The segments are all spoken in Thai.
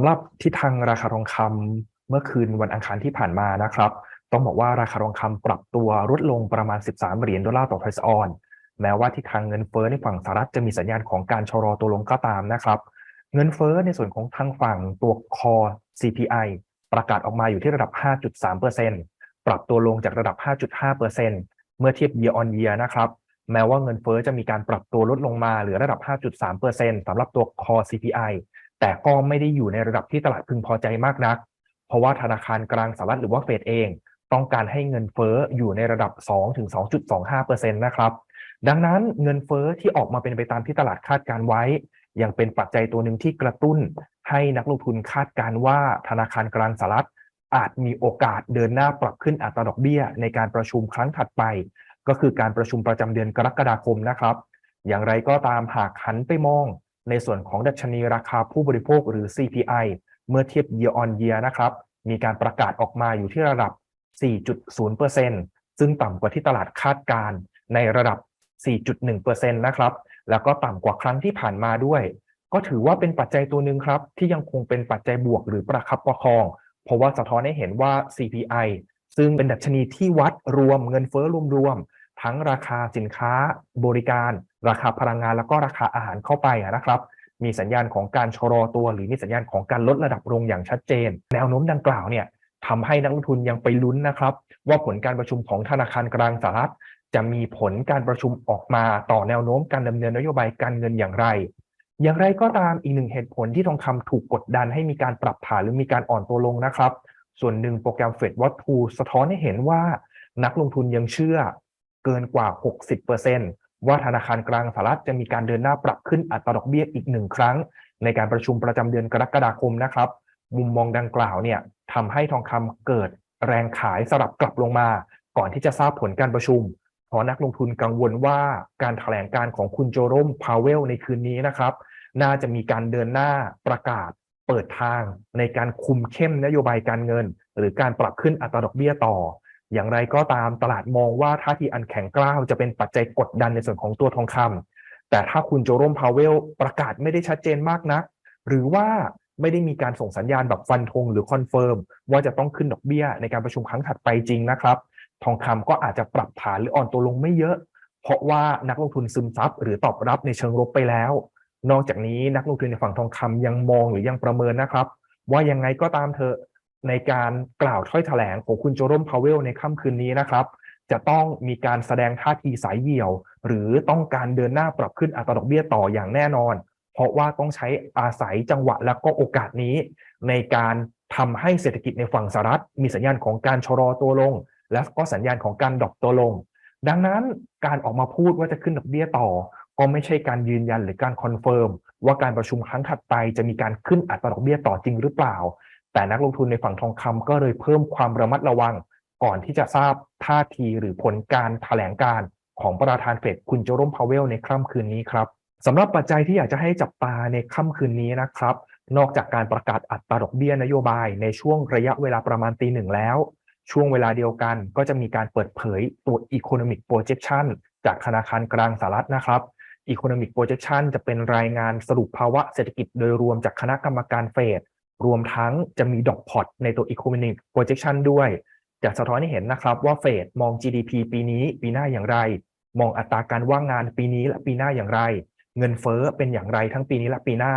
ำหรับทิศทางราคาทองคำเมื่อคืนวันอังคารที่ผ่านมานะครับ ต้องบอกว่าราคาทองคำปรับตัวลดลงประมาณ 13 เหรียญดอลลาร์ต่อทรัสออน แม้ว่าทิศทางเงินเฟ้อในฝั่งสหรัฐจะมีสัญญาณของการชะลอตัวลงก็ตามนะครับ เงินเฟ้อในส่วนของทางฝั่งตัวคอ CPI ประกาศออกมาอยู่ที่ระดับ 5.3%ปรับตัวลงจากระดับ 5.5%เมื่อเทียบ year on year นะครับ แม้ว่าเงินเฟ้อจะมีการปรับตัวลดลงมาเหลือระดับ 5.3%สำหรับตัว core CPI แต่ก็ไม่ได้อยู่ในระดับที่ตลาดพึงพอใจมากนัก เพราะว่าธนาคารกลางสหรัฐหรือว่าเฟดเอง ต้องการให้เงินเฟ้ออยู่ในระดับ 2-2.25%นะครับดังนั้นเงินเฟ้อที่ออกมาเป็นไปตามที่ตลาดคาดการไว้ ยังเป็นปัจจัยตัวหนึ่งที่กระตุ้น ให้นักลงทุนคาดการว่าธนาคารกลางสหรัฐอาจมีโอกาสเดินหน้าปรับขึ้นอัตราดอกเบี้ย ในการประชุมครั้งถัดไป ก็คือการประชุมประจำเดือนกรกฎาคมนะครับ อย่างไรก็ตามหากหันไปมอง ในส่วนของดัชนีราคาผู้บริโภคหรือ CPI เมื่อเทียบ year on year นะครับ มีการประกาศออกมาอยู่ที่ระดับ 4.0%ซึ่งต่ำกว่าที่ตลาดคาดการในระดับ 4.1%นะครับ แล้วก็ต่ำกว่าครั้งที่ผ่านมาด้วย ก็ถือว่าเป็นปัจจัยตัวหนึ่งครับ ที่ยังคงเป็นปัจจัยบวกหรือประคับประคอง เพราะว่าสะท้อนให้เห็นว่า CPI ซึ่งเป็นดัชนีที่วัดรวมเงินเฟ้อรวมๆ ทั้งราคาสินค้าบริการ ราคาพลังงานแล้วก็ราคาอาหารเข้าไปนะครับ มีสัญญาณของการชะลอตัว หรือมีสัญญาณของการลดระดับลงอย่างชัดเจน แนวโน้มดังกล่าวเนี่ยทำให้นักลงทุนยังไปลุ้นนะครับ ว่าผลการประชุมของธนาคารกลางสหรัฐจะมีผลการประชุมออกมาต่อแนวโน้มการดำเนินนโยบายการเงินอย่างไร อย่างไรก็ตามอีกหนึ่งเหตุผลที่ทองคำถูกกดดันให้มีการปรับฐานหรือมีการอ่อนตัวลงนะครับ ส่วนหนึ่งโปรแกรมเฟดวัตทูสะท้อนให้เห็นว่า นักลงทุนยังเชื่อ เกินกว่า 60%ว่าธนาคารกลางสหรัฐจะมีการเดินหน้าปรับขึ้นอัตราดอกเบี้ยอีกหนึ่งครั้ง ในการประชุมประจำเดือนกรกฎาคมนะครับ มุมมองดังกล่าวเนี่ยทำให้ทองคำเกิดแรงขายสลับกลับลงมา ก่อนที่จะทราบผลการประชุมเพราะนักลงทุนกังวลว่าการถแถลงการของคุณโจโรมพาวเวลในคืนนี้นะครับ น่าจะมีการเดินหน้าประกาศเปิดทางในการคุมเข้มนโยบายการเงิน หรือการปรับขึ้นอัตราดอกเบี้ยต่อ อย่างไรก็ตามตลาดมองว่าท่าทีอันแข็งกร้าวจะเป็นปัจจัยกดดันในส่วนของตัวทองคำแต่ถ้าคุณโจโรมพาวเวลประกาศไม่ได้ชัดเจนมากนัก หรือว่าไม่ได้มีการส่งสัญญาณแบบฟันธงหรือคอนเฟิร์มว่าจะต้องขึ้นดอกเบี้ยในการประชุมครั้งถัดไปจริงนะครับ ทองคำก็อาจจะปรับฐานหรืออ่อนตัวลงไม่เยอะ เพราะว่านักลงทุนซึมซับหรือตอบรับในเชิงลบไปแล้ว นอกจากนี้นักลงทุนในฝั่งทองคำยังมองหรือยังประเมินนะครับ ว่ายังไงก็ตามเถอะ ในการกล่าวถ้อยแถลงของคุณโจรมพาวเวลในค่ำคืนนี้นะครับ จะต้องมีการแสดงท่าทีสายเหี่ยว หรือต้องการเดินหน้าปรับขึ้นอัตราดอกเบี้ยต่ออย่างแน่นอน เพราะว่าต้องใช้อาศัยจังหวะและก็โอกาสนี้ ในการทำให้เศรษฐกิจในฝั่งสหรัฐ มีสัญญาณของการชะลอตัวลง และก็สัญญาณของการดรอปตัวลง ดังนั้นการออกมาพูดว่าจะขึ้นดอกเบี้ยต่อ ก็ไม่ใช่การยืนยันหรือการคอนเฟิร์มว่าการประชุมครั้งถัดไปจะมีการขึ้นอัตราดอกเบี้ยต่อจริงหรือเปล่า แต่นักลงทุนในฝั่งทองคำก็เลยเพิ่มความระมัดระวัง ก่อนที่จะทราบท่าทีหรือผลการถแถลงการของประธานเฟดคุณโจรมพาวเวลในค่ำคืนนี้ครับสำหรับปัจจัยที่อยากจะให้จับตาในค่ำคืนนี้นะครับ นอกจากการประกาศอัตราดอกเบี้ยนโยบายในช่วงระยะเวลาประมาณตีหนึ่งแล้ว ช่วงเวลาเดียวกันก็จะมีการเปิดเผยตัว Economic Projection จากธนาคารกลางสหรัฐนะครับ Economic Projection จะเป็นรายงานสรุปภาวะเศรษฐกิจโดยรวมจากคณะกรรมการเฟด รวมทั้งจะมีดอกพอตในตัว Economic Projection ด้วย จะสะท้อนให้เห็นนะครับว่าเฟดมอง GDP ปีนี้ปีหน้าอย่างไร มองอัตราการว่างงานปีนี้และปีหน้าอย่างไร เงินเฟ้อเป็นอย่างไรทั้งปีนี้และปีหน้า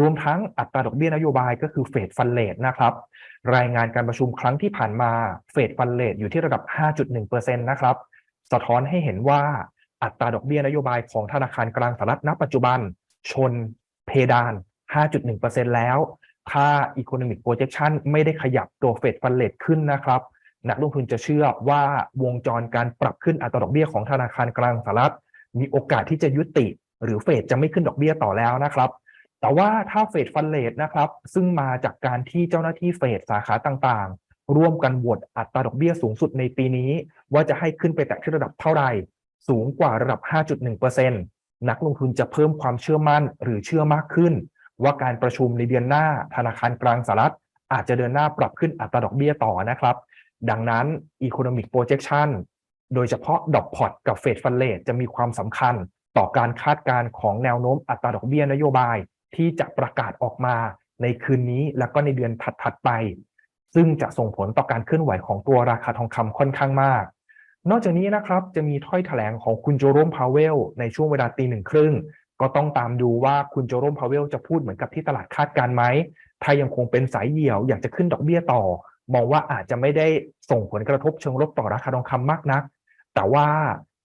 รวมทั้งอัตราดอกเบี้ยนโยบายก็คือเฟดฟันเลทนะครับ รายงานการประชุมครั้งที่ผ่านมาเฟดฟันเลทอยู่ที่ระดับ 5.1%นะครับ สะท้อนให้เห็นว่าอัตราดอกเบี้ยนโยบายของธนาคารกลางสหรัฐณปัจจุบัน ชนเพดาน 5.1%แล้ว ถ้า Economic Projection ไม่ได้ขยับตัวเฟดฟันเลทขึ้นนะครับ นักลงทุนจะเชื่อว่าวงจรการปรับขึ้นอัตราดอกเบี้ยของธนาคารกลางสหรัฐ มีโอกาสที่จะยุติ หรือเฟดจะไม่ขึ้นดอกเบี้ยต่อแล้วนะครับ แต่ว่าถ้าเฟดฟันเลทนะครับ ซึ่งมาจากการที่เจ้าหน้าที่เฟดสาขาต่างๆ ร่วมกันโหวตอัตราดอกเบี้ยสูงสุดในปีนี้ ว่าจะให้ขึ้นไปแตะที่ระดับเท่าไหร่สูงกว่าระดับ 5.1%นักลงทุนจะเพิ่มความเชื่อมั่นหรือเชื่อมากขึ้น ว่าการประชุมในเดือนหน้าธนาคารกลางสหรัฐ อาจจะเดินหน้าปรับขึ้นอัตราดอกเบี้ยต่อนะครับ ดังนั้น Economic Projection โดยเฉพาะดอกพอตกับเฟดฟันเลทจะมีความสำคัญต่อการคาดการณ์ของแนวโน้มอัตราดอกเบี้ยนโยบายที่จะประกาศออกมาในคืนนี้แล้วก็ในเดือนถัดๆไป ซึ่งจะส่งผลต่อการเคลื่อนไหวของตัวราคาทองคำค่อนข้างมาก นอกจากนี้นะครับจะมีถ้อยแถลงของคุณโจโรมพาวเวลในช่วงเวลาตีหนึ่งครึ่ง ก็ต้องตามดูว่าคุณโจโรมพาวเวลจะพูดเหมือนกับที่ตลาดคาดการไหมถ้ายังคงเป็นสายเหี่ยวอยากจะขึ้นดอกเบี้ยต่อ มองว่าอาจจะไม่ได้ส่งผลกระทบเชิงลบต่อราคาทองคำมากนัก แต่ว่า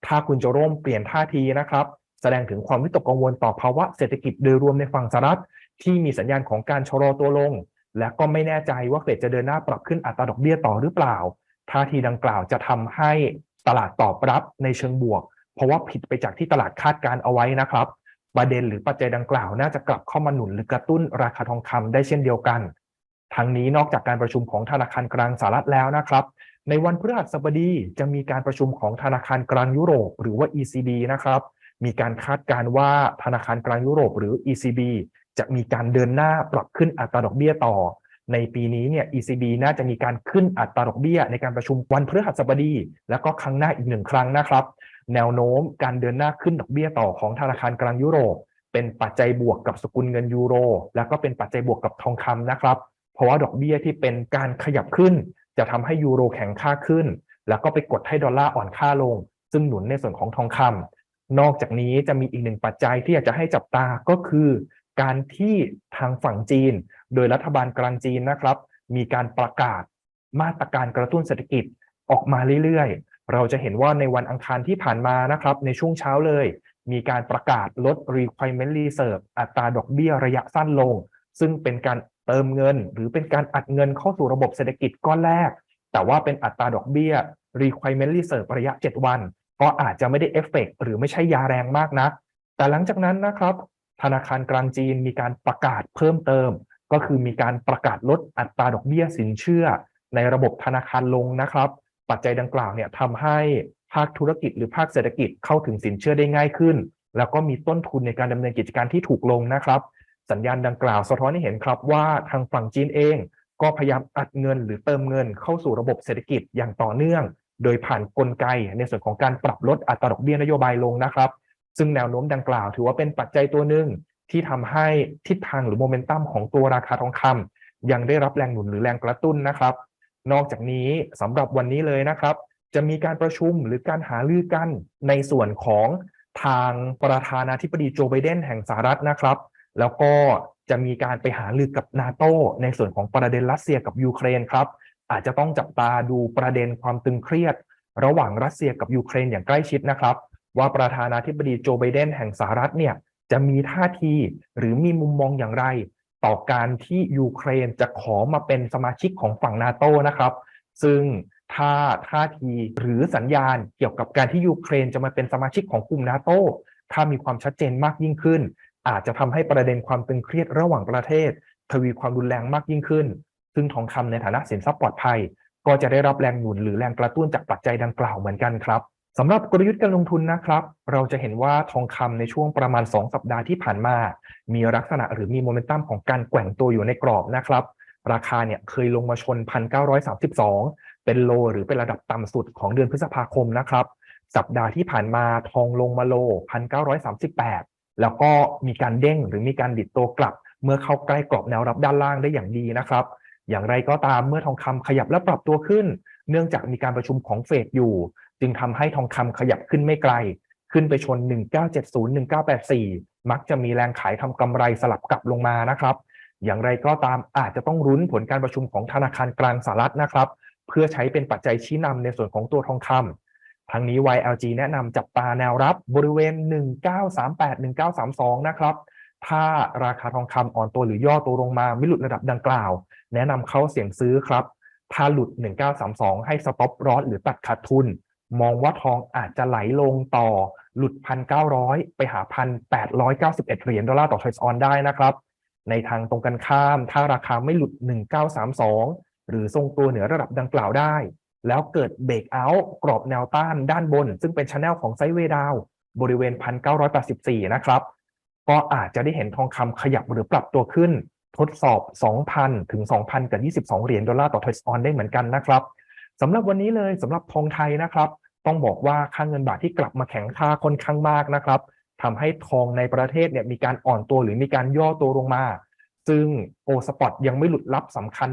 ถ้าคุณโจโรมเปลี่ยนท่าทีนะครับ แสดงถึงความวิตกกังวลต่อภาวะเศรษฐกิจโดยรวมในฝั่งสหรัฐ ที่มีสัญญาณของการชะลอตัวลง และก็ไม่แน่ใจว่าเฟดจะเดินหน้าปรับขึ้นอัตราดอกเบี้ยต่อหรือเปล่า ท่าทีดังกล่าวจะทำให้ตลาดตอบรับในเชิงบวก เพราะว่าผิดไปจากที่ตลาดคาดการเอาไว้นะครับ ประเด็นหรือปัจจัยดังกล่าว น่าจะกลับเข้ามาหนุนหรือกระตุ้นราคาทองคำได้เช่นเดียวกันทั้งนี้นอกจากการประชุมของธนาคารกลางสหรัฐแล้วนะครับ ในวันพฤหัสบดีจะมีการประชุมของธนาคารกลางยุโรป หรือว่า ECB นะครับ มีการคาดการณ์ว่าธนาคารกลางยุโรปหรือ ECB จะมีการเดินหน้าปรับขึ้นอัตราดอกเบี้ยต่อ ในปีนี้เนี่ย ECB น่าจะมีการขึ้นอัตราดอกเบี้ย ในการประชุมวันพฤหัสบดี แล้วก็ครั้งหน้าอีกหนึ่งครั้งนะครับ แนวโน้มการเดินหน้าขึ้นดอกเบี้ยต่อของธนาคารกลางยุโรป เป็นปัจจัยบวกกับสกุลเงินยูโร แล้วก็เป็นปัจจัยบวกกับทองคำนะครับ เพราะว่าดอกเบี้ยที่เป็นการขยับขึ้น จะทำให้ยูโรแข็งค่าขึ้น แล้วก็ไปกดให้ดอลลาร์อ่อนค่าลง ซึ่งหนุนในส่วนของทองคำนอกจากนี้จะมีอีกหนึ่งปัจจัยที่อยากจะให้จับตาก็คือ การที่ทางฝั่งจีน โดยรัฐบาลกลางจีนนะครับ มีการประกาศมาตรการกระตุ้นเศรษฐกิจออกมาเรื่อยๆ เราจะเห็นว่าในวันอังคารที่ผ่านมานะครับ ในช่วงเช้าเลย มีการประกาศลด requirement reserve อัตราดอกเบี้ยระยะสั้นลง ซึ่งเป็นการเติมเงิน หรือเป็นการอัดเงินเข้าสู่ระบบเศรษฐกิจก้อนแรก แต่ว่าเป็นอัตราดอกเบี้ย requirement reserve ระยะ 7 วัน ก็อาจจะไม่ได้เอฟเฟกหรือไม่ใช่ยาแรงมากนะ แต่หลังจากนั้นนะครับ ธนาคารกลางจีนมีการประกาศเพิ่มเติม ก็คือมีการประกาศลดอัตราดอกเบี้ยสินเชื่อ ในระบบธนาคารลงนะครับ ปัจจัยดังกล่าวเนี่ยทำให้ภาคธุรกิจหรือภาคเศรษฐกิจเข้าถึงสินเชื่อได้ง่ายขึ้น แล้วก็มีต้นทุนในการดำเนินกิจการที่ถูกลงนะครับ สัญญาณดังกล่าวสะท้อนให้เห็นครับว่าทางฝั่งจีนเอง ก็พยายามอัดเงินหรือเติมเงินเข้าสู่ระบบเศรษฐกิจอย่างต่อเนื่อง โดยผ่านนกลไกในส่วนของการปรับลดอัตราดอกเบี้ยนโยบายลงนะครับ ซึ่งแนวโน้มดังกล่าว ถือว่าเป็นปัจจัยตัวหนึ่งที่ทำให้ทิศทางหรือโมเมนตัมของตัวราคาทองคำยังได้รับแรงหนุนหรือแรงกระตุ้นนะครับ นอกจากนี้สำหรับวันนี้เลยนะครับ จะมีการประชุมหรือการหารือกันในส่วนของทางประธานาธิบดีโจไบเดนแห่งสหรัฐนะครับ แล้วก็จะมีการไปหารือกับนาโตในส่วนของประเด็นรัสเซียกับยูเครนครับ อาจจะต้องจับตาดูประเด็นความตึงเครียด ระหว่างรัสเซียกับยูเครนอย่างใกล้ชิดนะครับ ว่าประธานาธิบดีโจไบเดนแห่งสหรัฐเนี่ยจะมีท่าทีหรือมีมุมมองอย่างไร ต่อการที่ยูเครนจะขอมาเป็นสมาชิกของฝั่งนาโตนะครับ ซึ่งถ้าท่าทีหรือสัญญาณเกี่ยวกับการที่ยูเครนจะมาเป็นสมาชิกของกลุ่มนาโตถ้ามีความชัดเจนมากยิ่งขึ้น อาจจะทำให้ประเด็นความตึงเครียดระหว่างประเทศ ทวีความรุนแรงมากยิ่งขึ้น ซึ่งทองคำในฐานะสินทรัพย์ปลอดภัย ก็จะได้รับแรงหนุนหรือแรงกระตุ้นจากปัจจัยดังกล่าวเหมือนกันครับ สำหรับกลยุทธ์การลงทุนนะครับ เราจะเห็นว่าทองคำในช่วงประมาณ 2 สัปดาห์ที่ผ่านมา มีลักษณะหรือมีโมเมนตัมของการแกว่งตัวอยู่ในกรอบนะครับ ราคาเนี่ยเคยลงมาชน 1,932 เป็นโลหรือเป็นระดับต่ำสุดของเดือนพฤษภาคมนะครับ สัปดาห์ที่ผ่านมาทองลงมาโล 1,938 แล้วก็มีการเด้งหรือมีการดิดตัวกลับ เมื่อเข้าใกล้กรอบแนวรับด้านล่างได้อย่างดีนะครับ อย่างไรก็ตามเมื่อทองคำขยับและปรับตัวขึ้น เนื่องจากมีการประชุมของเฟดอยู่ จึงทำให้ทองคำขยับขึ้นไม่ไกล ขึ้นไปชน 1970 1984 มักจะมีแรงขายทำกำไรสลับกลับลงมานะครับ อย่างไรก็ตามอาจจะต้องรุ้นผลการประชุมของธนาคารกลางสหรัฐนะครับ เพื่อใช้เป็นปัจจัยชี้นำในส่วนของตัวทองคำทั้งนี้ YLG แนะนำจับตาแนวรับบริเวณ 1938 1932 นะครับถ้าราคาทองคำอ่อนตัวหรือย่อตัวลงมาไม่หลุดระดับดังกล่าว แนะนำเข้าเสี่ยงซื้อครับ ถ้าหลุด 1932 ให้สต็อปรอสหรือตัดขาดทุน มองว่าทองอาจจะไหลลงต่อหลุด 1,900 ไปหา 1,891 เหรียญดอลลาร์ต่อทรซออนได้นะครับ ในทางตรงกันข้าม ถ้าราคาไม่หลุด 1932 หรือทรงตัวเหนือระดับดังกล่าวได้ แล้วเกิดเบรกเอาท์กรอบแนวต้านด้านบน ซึ่งเป็นชแนลของไซเวดาวบริเวณ 1,984 นะครับ ก็อาจจะได้เห็นทองคำขยับหรือปรับตัวขึ้น ทดสอบ 2,000 ถึง 2,022 เหรียญดอลลาร์ต่อทรซออนได้เหมือนกันนะครับ สำหรับวันนี้เลยสำหรับทองไทยนะครับ ต้องบอกว่าค่างเงินบาทที่กลับมาแข็งค่าค่อนข้างมากนะครับทำให้ทองในประเทศเนี่ยมีการอ่อนตัวหรือมีการย่อตัวลงมา ซึ่ง o Spot ยังไม่หลุดรับสำคัญ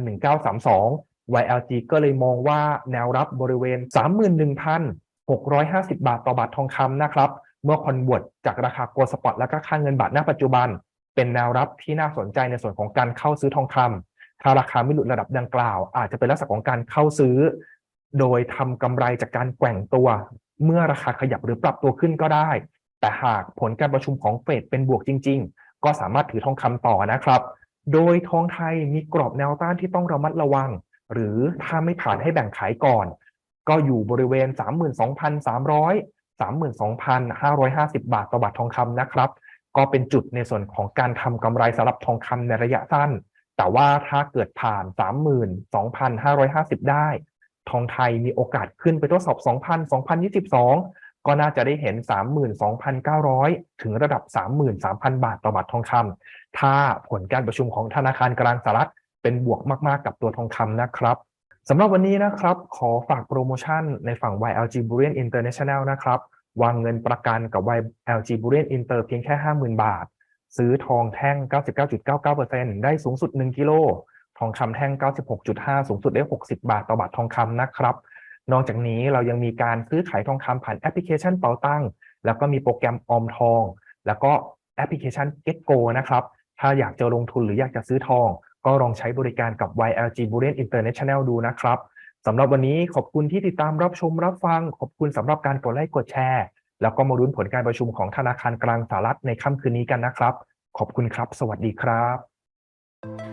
1932 YLG ก็เลยมองว่าแนวรับบริเวณ 31,650 บาทต่อบาททองคำนะครับ เมื่อคอนเวิร์ตจากราคาโกลสปอตและก็ค่าเงินบาทณปัจจุบัน เป็นแนวรับที่น่าสนใจในส่วนของการเข้าซื้อทองคำถ้าราคาไม่หลุดระดับดังกล่าว อาจจะเป็นลักษณะของการเข้าซื้อ โดยทำกำไรจากการแกว่งตัว เมื่อราคาขยับหรือปรับตัวขึ้นก็ได้ แต่หากผลการประชุมของเฟดเป็นบวกจริง ๆ ก็สามารถถือทองคำต่อนะครับ โดยทองไทยมีกรอบแนวต้านที่ต้องระมัดระวัง หรือถ้าไม่ผ่านให้แบ่งขายก่อน ก็อยู่บริเวณ 32,300 32,550 บาทต่อบาททองคำนะครับ ก็เป็นจุดในส่วนของการทำกำไรสำหรับทองคำในระยะสั้น แต่ว่าถ้าเกิดผ่าน 32,550 ได้ ทองไทยมีโอกาสขึ้นไปทดสอบ 2,000 2022 ก็น่าจะได้เห็น 32,900 ถึงระดับ 33,000 บาทต่อบาททองคำถ้าผลการประชุมของธนาคารกลางสหรัฐเป็นบวกมาก ๆ กับตัวทองคำนะครับสำหรับวันนี้นะครับ ขอฝากโปรโมชั่นในฝั่ง YLG Bullion International นะครับ วางเงินประกันกับ YLG Bullion Inter เพียงแค่ 50,000 บาท ซื้อทองแท่ง 99.99%ได้สูงสุด 1 กิโล ทองคำแท่ง 96.5 สูงสุดได้ 60 บาทต่อบาททองคำนะครับ นอกจากนี้เรายังมีการซื้อขายทองคำผ่านแอปพลิเคชันเปาตั้งแล้วก็มีโปรแกรมออมทอง แล้วก็แอปพลิเคชัน GetGo นะครับ ถ้าอยากจะลงทุนหรืออยากจะซื้อทอง ก็ลองใช้บริการกับ YLG Bullion International ดูนะครับสำหรับวันนี้ขอบคุณที่ติดตามรับชมรับฟัง ขอบคุณสำหรับการกดไลค์กดแชร์ แล้วก็มาลุ้นผลการประชุมของธนาคารกลางสหรัฐในค่ำคืนนี้กันนะครับ ขอบคุณครับ สวัสดีครับ